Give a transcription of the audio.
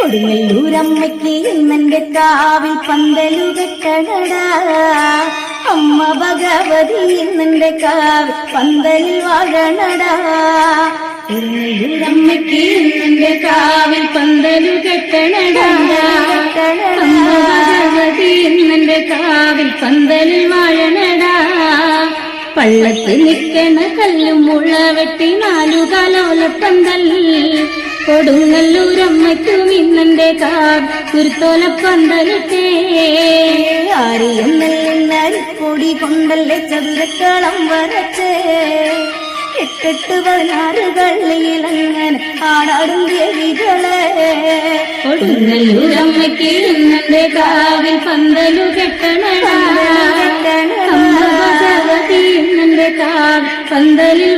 കൊടുങ്ങല്ലൂരമ്മയ്ക്ക് ഇന്നെന്റെ കാവിൽ പന്തലു കെട്ടണടാ അമ്മ ഭഗവതി ഇന്നെന്റെ കാവിൽ പന്തലിൽ വാഴണടാ. കൊടുങ്ങല്ലൂരമ്മയ്ക്ക് ഇന്നെന്റെ കാവിൽ പന്തലു കെട്ടണടാ. അമ്മ കാവിൽ പന്തലിൽ വാഴണടാ. പള്ളത്ത് നിൽക്കണ കല്ലും മുള വെട്ടി നാലു കാലോലപ്പന്തൽ കൊടുങ്ങല്ലൂരമ്മയ്ക്കും ഇന്നെന്റെ കാർ? കുരുത്തോലപ്പന്തലിട്ടേ ആരിയം നെല്ലിന്നരിപ്പൊടി കൊണ്ടല്ലേ ചതുരക്കളം വരച്ചേ. എട്ടെട്ട് പതിനാറ് കള്ളിയിലങ്ങനെ ആടാടും ദേവികളെ. കൊടുങ്ങല്ലൂരമ്മയ്ക്ക് ഇന്നെന്റെ കാവിൽ പന്തലു കെട്ടണ കെട്ടണ പന്തലിൽ